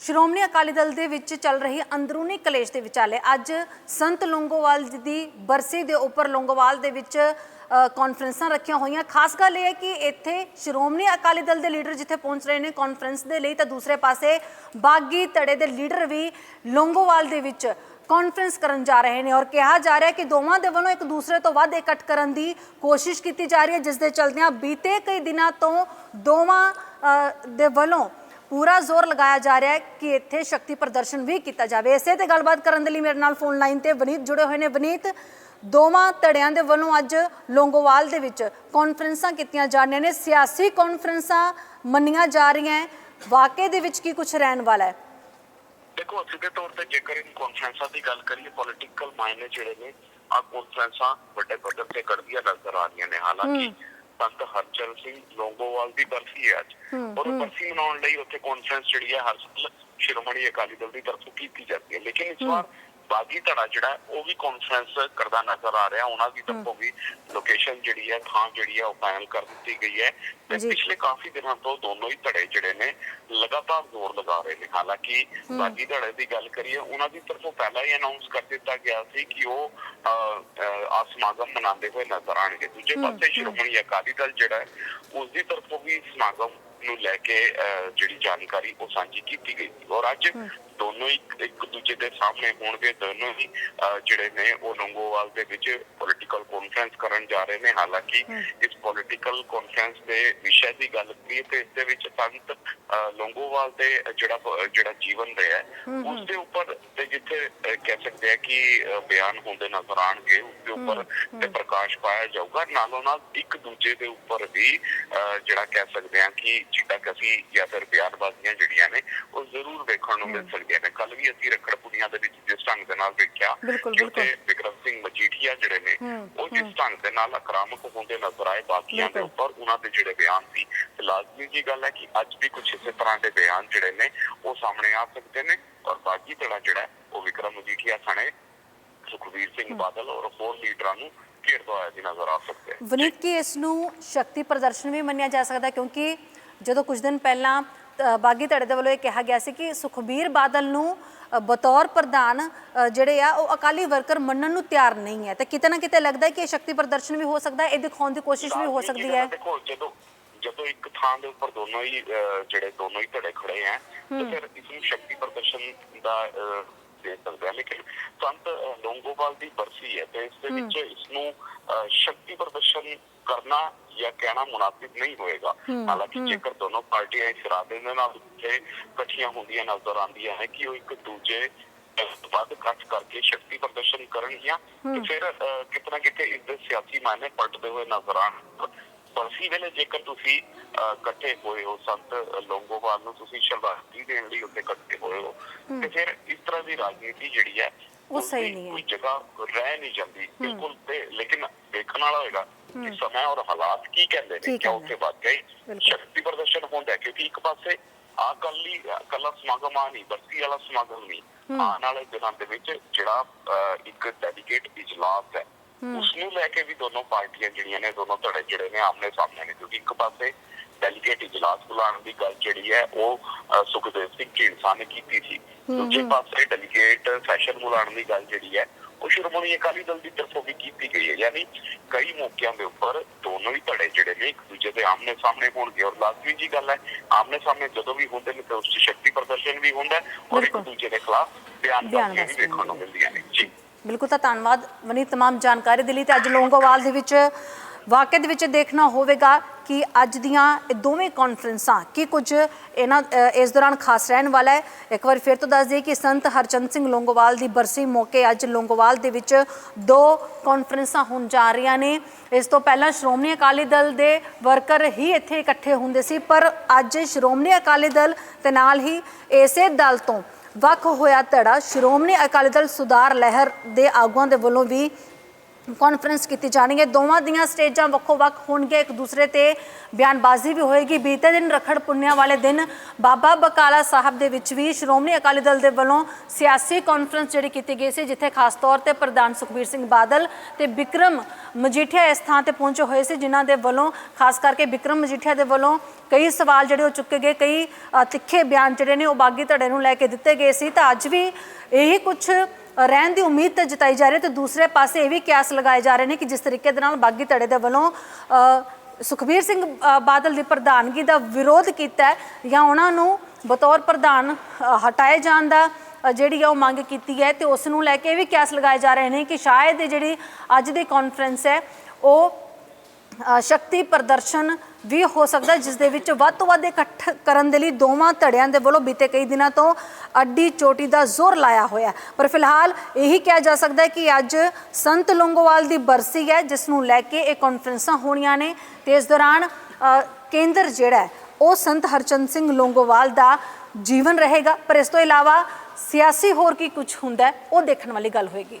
ਸ਼੍ਰੋਮਣੀ ਅਕਾਲੀ ਦਲ ਦੇ ਵਿੱਚ ਚੱਲ ਰਹੀ ਅੰਦਰੂਨੀ ਕਲੇਸ਼ ਦੇ ਵਿਚਾਲੇ ਅੱਜ ਸੰਤ ਲੌਂਗੋਵਾਲ ਦੀ ਬਰਸੀ ਦੇ ਉੱਪਰ ਲੌਂਗੋਵਾਲ ਦੇ ਵਿੱਚ ਅ, ਕਾਨਫਰੰਸਾਂ ਰੱਖੀਆਂ ਹੋਈਆਂ। ਖਾਸ ਗੱਲ ਇਹ ਹੈ ਕਿ ਇੱਥੇ ਸ਼੍ਰੋਮਣੀ ਅਕਾਲੀ ਦਲ ਦੇ ਲੀਡਰ ਜਿੱਥੇ ਪਹੁੰਚ ਰਹੇ ਨੇ ਕਾਨਫਰੰਸ ਦੇ ਲਈ ਤਾਂ ਦੂਸਰੇ ਪਾਸੇ ਬਾਗੀ ਧੜੇ ਦੇ ਲੀਡਰ ਵੀ ਲੌਂਗੋਵਾਲ ਦੇ ਵਿੱਚ ਕਾਨਫਰੰਸ ਕਰਨ ਜਾ ਰਹੇ ਨੇ। ਔਰ ਕਿਹਾ ਜਾ ਰਿਹਾ ਕਿ ਦੋਵਾਂ ਦੇ ਵੱਲੋਂ ਇੱਕ ਦੂਸਰੇ ਤੋਂ ਵੱਧ ਇਕੱਠ ਕਰਨ ਦੀ ਕੋਸ਼ਿਸ਼ ਕੀਤੀ ਜਾ ਰਹੀ ਹੈ ਜਿਸ ਦੇ ਚਲਦਿਆਂ ਬੀਤੇ ਕਈ ਦਿਨਾਂ ਤੋਂ ਦੋਵਾਂ ਦੇ ਵੱਲੋਂ ਪੂਰਾ ਜ਼ੋਰ ਲਗਾਇਆ ਜਾ ਰਿਹਾ ਹੈ ਕਿ ਇੱਥੇ ਸ਼ਕਤੀ ਪ੍ਰਦਰਸ਼ਨ ਵੀ ਕੀਤਾ ਜਾਵੇ। ਇਸੇ ਤੇ ਗੱਲਬਾਤ ਕਰਨ ਦੇ ਲਈ ਮੇਰੇ ਨਾਲ ਫੋਨ ਲਾਈਨ ਤੇ ਵਨੀਤ ਜੁੜੇ ਹੋਏ ਨੇ। ਵਨੀਤ ਦੋਵਾਂ ਧੜਿਆਂ ਦੇ ਵੱਲੋਂ ਅੱਜ ਲੋਂਗੋਵਾਲ ਦੇ ਵਿੱਚ ਕਾਨਫਰੰਸਾਂ ਕੀਤੀਆਂ ਜਾ ਰਹੀਆਂ ਨੇ। ਸਿਆਸੀ ਕਾਨਫਰੰਸਾਂ ਮੰਨੀਆਂ ਜਾ ਰਹੀਆਂ ਹੈ। ਵਾਕਈ ਦੇ ਵਿੱਚ ਕੀ ਕੁਝ ਰਹਿਣ ਵਾਲਾ ਹੈ? ਦੇਖੋ ਸਿੱਧੇ ਤੌਰ ਤੇ ਜੇਕਰ ਇਹ ਕਾਨਫਰੰਸਾਂ ਦੀ ਗੱਲ ਕਰੀਏ ਪੋਲਿਟੀਕਲ ਮਾਇਨੇ ਜਿਹੜੇ ਨੇ ਆ ਕਾਨਫਰੰਸਾਂ ਵੱਡੇ ਪੱਧਰ ਤੇ ਕਰਦੀਆਂ ਨਜ਼ਰ ਆ ਰਹੀਆਂ ਨੇ। ਹਾਲਾਂਕਿ ਸੰਤ ਹਰਚਰਨ ਸਿੰਘ ਲੋਂਗੋਵਾਲ ਦੀ ਬਰਸੀ ਹੈ ਅੱਜ। ਔਰ ਉਹ ਬਰਸੀ ਮਨਾਉਣ ਲਈ ਉੱਥੇ ਕਾਨਫਰੰਸ ਜਿਹੜੀ ਹੈ ਹਰ ਸਾਲ ਸ਼੍ਰੋਮਣੀ ਅਕਾਲੀ ਦਲ ਦੀ ਤਰਫੋਂ ਕੀਤੀ ਜਾਂਦੀ ਹੈ। ਲੇਕਿਨ ਇਸ ਵਾਰ ਬਾਗੀ ਧੜਾ ਜਿਹੜਾ ਉਹ ਵੀ ਕਾਨਫਰੰਸ ਕਰਦਾ ਨਜ਼ਰ ਆ ਰਿਹਾ। ਉਹਨਾਂ ਦੀ ਤਰਫੋਂ ਵੀ ਲੋਕੇਸ਼ਨ ਜਿਹੜੀ ਹੈ ਥਾਂ ਜਿਹੜੀ ਹੈ ਉਹ ਫਾਈਨਲ ਕਰ ਦਿੱਤੀ ਗਈ ਹੈ। ਤੇ। ਪਿਛਲੇ ਕਾਫੀ ਦਿਨਾਂ ਤੋਂ ਦੋਨੋਂ ਹੀ ਧੜੇ ਜਿਹੜੇ ਨੇ ਲਗਾਤਾਰ ਜ਼ੋਰ ਲਗਾ ਰਹੇ ਨੇ। ਹਾਲਾਂਕਿ ਬਾਗੀ ਧੜੇ ਦੀ ਗੱਲ ਕਰੀਏ ਉਹਨਾਂ ਦੀ ਤਰਫੋਂ ਪਹਿਲਾਂ ਹੀ ਅਨਾਉਂਸ ਕਰ ਦਿੱਤਾ ਗਿਆ ਸੀ ਕਿ ਉਹ ਅਹ, ਅਹ, ਆ ਸਮਾਗਮ ਮਨਾਉਂਦੇ ਹੋਏ ਨਜ਼ਰ ਆਣਗੇ ਦੂਜੇ ਪਾਸੇ ਸ਼੍ਰੋਮਣੀ ਅਕਾਲੀ ਦਲ ਜਿਹੜਾ ਹੈ ਉਸ ਦੀ ਤਰਫੋਂ ਵੀ ਸਮਾਗਮ ਨੂੰ ਲੈ ਕੇ ਜਿਹੜੀ ਜਾਣਕਾਰੀ ਉਹ ਸਾਂਝੀ ਕੀਤੀ ਗਈ ਔਰ ਅੱਜ ਦੋਨੋਂ ਹੀ ਇੱਕ ਦੂਜੇ ਦੇ ਸਾਹਮਣੇ ਹੋਣਗੇ ਦੋਨੋਂ ਹੀ ਜਿਹੜੇ ਨੇ ਉਹ ਲੰਗੋਵਾਲ ਦੇ ਵਿੱਚ ਪੋਲਿਟੀਕਲ ਕਾਨਫਰੰਸ ਕਰਨ ਜਾ ਰਹੇ ਨੇ। ਹਾਲਾਂਕਿ ਪੋਲਿਟੀਕਲ ਕਾਨਫਰੰਸ ਦੇ ਵਿਸ਼ੇ ਦੀ ਗੱਲ ਕਰੀਏ ਤੇ ਇਸ ਦੇ ਵਿੱਚ ਸੰਤ ਲੰਗੋਵਾਲ ਦੇ ਜਿਹੜਾ ਜਿਹੜਾ ਜੀਵਨ ਰਿਹਾ ਹੈ, ਉਸ ਦੇ ਉੱਪਰ ਤੇ ਜਿੱਥੇ ਕਹਿ ਸਕਦੇ ਆ ਕਿ ਬਿਆਨ ਹੁੰਦੇ ਨਜ਼ਰ ਆਣਗੇ ਉਸ ਦੇ ਉੱਪਰ ਤੇ ਪ੍ਰਕਾਸ਼ ਪਾਇਆ ਜਾਊਗਾ। ਨਾਲੋਂ ਨਾਲ ਇੱਕ ਦੂਜੇ ਦੇ ਉੱਪਰ ਵੀ ਜਿਹੜਾ ਕਹਿ ਸਕਦੇ ਆ ਕਿ ਜਿੱਦਾਂ ਕਸੀ ਜਾਂ ਫਿਰ ਬਿਆਨਬਾਜ਼ੀਆਂ ਜਿਹੜੀਆਂ ਨੇ ਉਹ ਜ਼ਰੂਰ ਵੇਖਣ ਨੂੰ ਮਿਲ ਸਕਦੀਆਂ ਨੇ। ਕੱਲ ਵੀ ਅਸੀਂ ਰੱਖੜ ਪੁਨੀਆਂ ਦੇ ਵਿੱਚ ਜਿਸ ਢੰਗ ਦੇ ਨਾਲ ਵੇਖਿਆ ਬਿਲਕੁਲ, ਬਿਲਕੁਲ। ਵਿਕਰਮ ਸਿੰਘ ਮਜੀਠੀਆ ਜਿਹੜੇ ਨੇ ਉਹ ਜਿਸ ਢੰਗ ਦੇ ਨਾਲ ਆਕਰਾਮਕ ਹੁੰਦੇ ਨਜ਼ਰ ਆਏ ਬਾਕੀਆਂ ਦੇ। ਉੱਪਰ ਉਹਨਾਂ ਦੇ ਜਿਹੜੇ ਬਿਆਨ ਸੀ। ਤੇ ਲਾਜ਼ਮੀ ਜੀ ਗੱਲ ਹੈ ਕਿ ਅੱਜ ਵੀ ਕੁਝ ਇਸੇ ਤਰ੍ਹਾਂ ਦੇ ਬਿਆਨ ਜਿਹੜੇ ਨੇ ਉਹ ਸਾਹਮਣੇ ਆ ਸਕਦੇ ਨੇ। ਔਰ ਬਾਕੀ ਧੜਾ ਜਿਹੜਾ ਉਹ ਵਿਕਰਮ ਮਜੀਠੀਆ ਸਣੇ ਸੁਖਵੀਰ ਸਿੰਘ ਬਾਦਲ ਔਰ ਹੋਰ ਲੀਡਰਾਂ ਨੂੰ ਘੇਰਦਾ ਹੋਇਆ ਵੀ ਨਜ਼ਰ ਆ ਸਕਦਾ। ਹੈ ਵਨੀਤ ਕੀ ਇਸ ਨੂੰ ਸ਼ਕਤੀ ਪ੍ਰਦਰਸ਼ਨ ਵੀ ਮੰਨਿਆ ਜਾ ਸਕਦਾ ਕਿਉਂਕਿ ਜਦੋਂ ਕੁਝ ਦਿਨ ਪਹਿਲਾਂ ਬਾਗੀ ਧੜੇ ਦੇ ਵੱਲੋਂ ਇਹ ਕਿਹਾ ਗਿਆ ਸੀ ਕਿ ਸੁਖਬੀਰ ਬਾਦਲ ਨੂੰ ਬਤੌਰ ਪ੍ਰਧਾਨ ਜਿਹੜੇ ਆ ਉਹ ਅਕਾਲੀ ਵਰਕਰ ਮੰਨਣ ਨੂੰ ਤਿਆਰ ਨਹੀਂ ਹੈ। ਤੇ ਕਿਤੇ ਨਾ ਕਿਤੇ ਲੱਗਦਾ ਹੈ ਕਿ ਇਹ ਸ਼ਕਤੀ ਪ੍ਰਦਰਸ਼ਨ ਵੀ ਹੋ ਸਕਦਾ ਹੈ ਇਹ ਦਿਖਾਉਣ ਦੀ ਕੋਸ਼ਿਸ਼ ਵੀ ਹੋ ਸਕਦੀ ਹੈ। ਦੇਖੋ ਜਦੋਂ ਜਦੋਂ ਇੱਕ ਥਾਂ ਦੇ ਉੱਪਰ ਦੋਨੋਂ ਹੀ ਜਿਹੜੇ ਦੋਨੋਂ ਹੀ ਧੜੇ ਖੜੇ ਆ ਤੇ ਫਿਰ ਇਸ ਨੂੰ ਸ਼ਕਤੀ ਪ੍ਰਦਰਸ਼ਨ ਦਾ ਦੇ ਸਕਦੇ ਲੇਕਿਨ ਸੰਤ ਲੌਂਗੋਵਾਲ ਦੀ ਬਰਸੀ ਹੈ ਤੇ ਇਸ ਦੇ ਵਿੱਚ ਇਸ ਨੂੰ ਸ਼ਕਤੀ ਪ੍ਰਦਰਸ਼ਨ ਕਰਨਾ ਜਾਂ ਕਹਿਣਾ ਮੁਨਾਸਿਬ ਨਹੀਂ ਹੋਏਗਾ। ਹਾਲਾਂਕਿ ਜੇਕਰ ਦੋਨੋਂ ਪਾਰਟੀਆਂ ਇਸ ਇਰਾਦੇ ਦੇ ਨਾਲ ਉੱਥੇ ਇਕੱਠੀਆਂ ਹੁੰਦੀਆਂ ਨਜ਼ਰ ਆਉਂਦੀਆਂ ਨੇ ਕਿ ਉਹ ਇੱਕ ਦੂਜੇ ਵੱਧ ਕੱਟ ਕਰਕੇ ਸ਼ਕਤੀ ਪ੍ਰਦਰਸ਼ਨ ਕਰਨਗੀਆਂ ਤੇ ਫਿਰ ਅਹ, ਕਿਤੇ ਇਸ ਦੇ ਸਿਆਸੀ ਮਾਇਨੇ ਪਲਟਦੇ ਹੋਏ ਨਜ਼ਰ ਆਣ ਬਰਸੀ ਵੇਲੇ ਜੇਕਰ ਤੁਸੀਂ ਇਕੱਠੇ ਹੋਏ ਹੋ ਸੰਤ ਲੋਂਗੋਵਾਲ ਨੂੰ ਤੁਸੀਂ ਸ਼ਰਧਾਂਜਲੀ ਦੇਣ ਲਈ ਉੱਥੇ ਇਕੱਠੇ ਹੋਏ ਹੋ ਤੇ ਫਿਰ ਇਸ ਤਰ੍ਹਾਂ ਦੀ ਰਾਜਨੀਤੀ ਜਿਹੜੀ ਹੈ ਉਹ ਸਹੀ ਨਹੀਂ ਹੈ। ਕੋਈ ਜਗ੍ਹਾ ਰਹਿ ਨਹੀਂ ਜਾਂਦੀ। ਬਿਲਕੁਲ ਤੇ ਲੇਕਿਨ ਦੇਖਣ ਵਾਲਾ ਹੋਏਗਾ ਕਿ ਸਮਾਂ ਔਰ ਹਾਲਾਤ ਕੀ ਕਹਿੰਦੇ ਨੇ ਕਿ ਉੱਥੇ ਵਾਕਈ। ਸ਼ਕਤੀ ਪ੍ਰਦਰਸ਼ਨ ਹੁੰਦਾ ਕਿਉਂਕਿ ਇੱਕ ਪਾਸੇ ਆ ਕੱਲੀ ਕੱਲਾ ਸਮਾਗਮ ਆ ਨਹੀਂ ਬਰਸੀ ਵਾਲਾ ਸਮਾਗਮ ਨਹੀਂ ਆਉਣ ਵਾਲੇ ਦਿਨਾਂ ਦੇ ਵਿੱਚ ਜਿਹੜਾ ਇੱਕ ਡੈਡੀਕੇਟ ਇਜਲਾਸ ਹੈ ਉਸ ਨੂੰ ਲੈ ਕੇ ਵੀ ਦੋਨੋਂ ਪਾਰਟੀਆਂ ਜਿਹੜੀਆਂ ਨੇ ਦੋਨੋਂ ਧੜੇ ਜਿਹੜੇ ਨੇ ਆਮਨੇ ਸਾਹਮਣੇ ਨੇ। ਕਿਉਂਕਿ ਇੱਕ ਪਾਸੇ ਡੈਲੀਗੇਟ ਇਜਲਾਸ ਬੁਲਾਉਣ ਦੀ ਗੱਲ ਜਿਹੜੀ ਹੈ ਉਹ ਸੁਖਦੇਵ ਸਿੰਘ ਢੀਂਡਸਾ ਨੇ ਕੀਤੀ ਸੀ। ਦੂਜੇ ਪਾਸੇ ਡੈਲੀਗੇਟ ਸੈਸ਼ਨ ਬੁਲਾਉਣ ਦੀ ਗੱਲ ਜਿਹੜੀ ਹੈ ਉਹ ਸ਼੍ਰੋਮਣੀ ਅਕਾਲੀ ਦਲ ਦੀ ਤਰਫੋਂ ਵੀ ਕੀਤੀ ਗਈ ਹੈ। ਯਾਨੀ ਕਈ ਮੌਕਿਆਂ ਦੇ ਉੱਪਰ ਦੋਨੋਂ ਹੀ ਧੜੇ ਜਿਹੜੇ ਨੇ ਇੱਕ ਦੂਜੇ ਦੇ ਆਮਨੇ ਸਾਹਮਣੇ ਹੋਣਗੇ। ਔਰ ਲਾਜ਼ਮੀ ਜੀ ਗੱਲ ਹੈ ਆਮਨੇ ਸਾਹਮਣੇ ਜਦੋਂ ਵੀ ਹੁੰਦੇ ਨੇ ਤਾਂ ਉਸ 'ਚ ਸ਼ਕਤੀ ਪ੍ਰਦਰਸ਼ਨ ਵੀ ਹੁੰਦਾ ਔਰ ਇੱਕ। ਦੂਜੇ ਦੇ ਖਿਲਾਫ ਬਿਆਨ ਵੀ ਵੇਖਣ ਨੂੰ। ਮਿਲਦੀਆਂ ਨੇ। ਜੀ। ਬਿਲਕੁਲ ਤਾਂ ਧੰਨਵਾਦ ਵਨੀ तमाम ਜਾਣਕਾਰੀ ਦੇ ਲਈ ਤੇ ਅੱਜ ਲੋਂਗੋਵਾਲ ਦੇ ਵਿੱਚ ਵਾਕਿਆ ਦੇ ਵਿੱਚ ਦੇਖਣਾ ਹੋਵੇਗਾ ਕਿ ਅੱਜ ਦੀਆਂ ਇਹ ਦੋਵੇਂ ਕਾਨਫਰੰਸਾਂ ਕੀ ਕੁਝ ਇਹਨਾਂ ਅ, ਇਸ ਦੌਰਾਨ ਖਾਸ ਰਹਿਣ ਵਾਲਾ ਹੈ ਇੱਕ ਵਾਰ ਫਿਰ ਤੋਂ ਦੱਸ ਦਈਏ ਕਿ ਸੰਤ ਹਰਚੰਦ ਸਿੰਘ ਲੋਂਗੋਵਾਲ ਦੀ ਬਰਸੀ ਮੌਕੇ ਅੱਜ ਲੋਂਗੋਵਾਲ ਦੇ ਵਿੱਚ ਦੋ ਕਾਨਫਰੰਸਾਂ ਹੋਣ ਜਾ ਰਹੀਆਂ ਨੇ ਇਸ ਤੋਂ ਪਹਿਲਾਂ ਸ਼੍ਰੋਮਣੀ ਅਕਾਲੀ ਦਲ ਦੇ ਵਰਕਰ ਹੀ ਇੱਥੇ ਇਕੱਠੇ ਹੁੰਦੇ ਸੀ ਪਰ ਅੱਜ ਸ਼੍ਰੋਮਣੀ ਅਕਾਲੀ ਦਲ ਤੇ ਨਾਲ ਹੀ ਇਸੇ ਦਲ ਤੋਂ ਵੱਖ ਹੋਇਆ ਧੜਾ ਸ਼੍ਰੋਮਣੀ ਅਕਾਲੀ ਦਲ ਸੁਧਾਰ ਲਹਿਰ ਦੇ ਆਗੂਆਂ ਦੇ ਵੱਲੋਂ ਵੀ ਕਾਨਫਰੰਸ ਕੀਤੀ ਜਾਣੀ ਹੈ ਦੋਵਾਂ ਦੀਆਂ ਸਟੇਜਾਂ ਵੱਖੋ-ਵੱਖ ਹੋਣਗੀਆਂ। ਇੱਕ ਦੂਸਰੇ ਤੇ ਬਿਆਨਬਾਜ਼ੀ ਵੀ ਹੋਏਗੀ। ਬੀਤੇ ਦਿਨ ਰਖੜ ਪੁੰਨਿਆ ਵਾਲੇ ਦਿਨ ਬਾਬਾ ਬਕਾਲਾ ਸਾਹਿਬ ਦੇ ਵਿੱਚ ਵੀ ਸ਼੍ਰੋਮਣੀ ਅਕਾਲੀ ਦਲ ਦੇ ਵੱਲੋਂ ਸਿਆਸੀ ਕਾਨਫਰੰਸ ਜਿਹੜੀ ਕੀਤੀ ਗਈ ਸੀ, ਜਿੱਥੇ ਖਾਸ ਤੌਰ ਤੇ ਪ੍ਰਧਾਨ ਸੁਖਬੀਰ ਸਿੰਘ ਬਾਦਲ ਤੇ ਵਿਕਰਮ ਮਜੀਠੀਆ ਇਸ ਥਾਂ ਤੇ ਪਹੁੰਚੇ ਹੋਏ ਸੀ, ਜਿਨ੍ਹਾਂ ਦੇ ਵੱਲੋਂ ਖਾਸ ਕਰਕੇ ਵਿਕਰਮ ਮਜੀਠੀਆ ਦੇ ਵੱਲੋਂ ਕਈ ਸਵਾਲ ਜਿਹੜੇ ਉਹ ਚੁੱਕੇ ਗਏ, ਕਈ ਤਿੱਖੇ ਬਿਆਨ ਜਿਹੜੇ ਨੇ ਉਹ ਬਾਗੀ ਧੜੇ ਨੂੰ ਲੈ ਕੇ ਦਿੱਤੇ ਗਏ ਸੀ। ਤਾਂ ਅੱਜ ਵੀ ਇਹੀ ਕੁਝ ਰਹਿਣ ਦੀ ਉਮੀਦ ਤਾਂ ਜਤਾਈ ਜਾ ਰਹੀ ਹੈ ਤੇ ਦੂਸਰੇ ਪਾਸੇ ਇਹ ਵੀ ਕਿਆਸ ਲਗਾਏ ਜਾ ਰਹੇ ਨੇ ਕਿ ਜਿਸ ਤਰੀਕੇ ਦੇ ਨਾਲ ਬਾਗੀ ਧੜੇ ਦੇ ਵੱਲੋਂ ਸੁਖਬੀਰ ਸਿੰਘ ਬਾਦਲ ਦੀ ਪ੍ਰਧਾਨਗੀ ਦਾ ਵਿਰੋਧ ਕੀਤਾ ਹੈ ਜਾਂ ਉਹਨਾਂ ਨੂੰ ਬਤੌਰ ਪ੍ਰਧਾਨ ਹਟਾਏ ਜਾਣ ਦਾ ਜਿਹੜੀ ਆ ਉਹ ਮੰਗ ਕੀਤੀ ਹੈ ਤੇ ਉਸ ਨੂੰ ਲੈ ਕੇ ਇਹ ਵੀ ਕਿਆਸ ਲਗਾਏ ਜਾ ਰਹੇ ਨੇ ਕਿ ਸ਼ਾਇਦ ਇਹ ਜਿਹੜੀ ਅੱਜ ਦੀ ਕਾਨਫਰੰਸ ਹੈ ਉਹ ਸ਼ਕਤੀ ਪ੍ਰਦਰਸ਼ਨ ਵੀ ਹੋ ਸਕਦਾ ਜਿਸ ਦੇ ਵਿੱਚ ਵੱਧ ਤੋਂ ਵੱਧ ਇਕੱਠ ਕਰਨ ਦੇ ਲਈ ਦੋਵਾਂ ਧੜਿਆਂ ਦੇ ਵੱਲੋਂ ਬੀਤੇ ਕਈ ਦਿਨਾਂ ਤੋਂ ਅੱਡੀ ਚੋਟੀ ਦਾ ਜ਼ੋਰ ਲਾਇਆ ਹੋਇਆ ਪਰ ਫਿਲਹਾਲ ਇਹੀ ਕਿਹਾ ਜਾ ਸਕਦਾ ਹੈ ਕਿ ਅੱਜ ਸੰਤ ਲੌਂਗੋਵਾਲ ਦੀ ਬਰਸੀ ਹੈ, ਜਿਸ ਨੂੰ ਲੈ ਕੇ ਇਹ ਕਾਨਫਰੰਸਾਂ ਹੋਣੀਆਂ ਨੇ। ਤੇ ਇਸ ਦੌਰਾਨ ਕੇਂਦਰ ਜਿਹੜਾ ਉਹ ਸੰਤ ਹਰਚੰਦ ਸਿੰਘ ਲੌਂਗੋਵਾਲ ਦਾ ਜੀਵਨ ਰਹੇਗਾ। ਪਰ ਇਸ ਤੋਂ ਇਲਾਵਾ ਸਿਆਸੀ ਹੋਰ ਕੀ ਕੁਝ ਹੁੰਦਾ ਉਹ ਦੇਖਣ ਵਾਲੀ ਗੱਲ ਹੋਏਗੀ।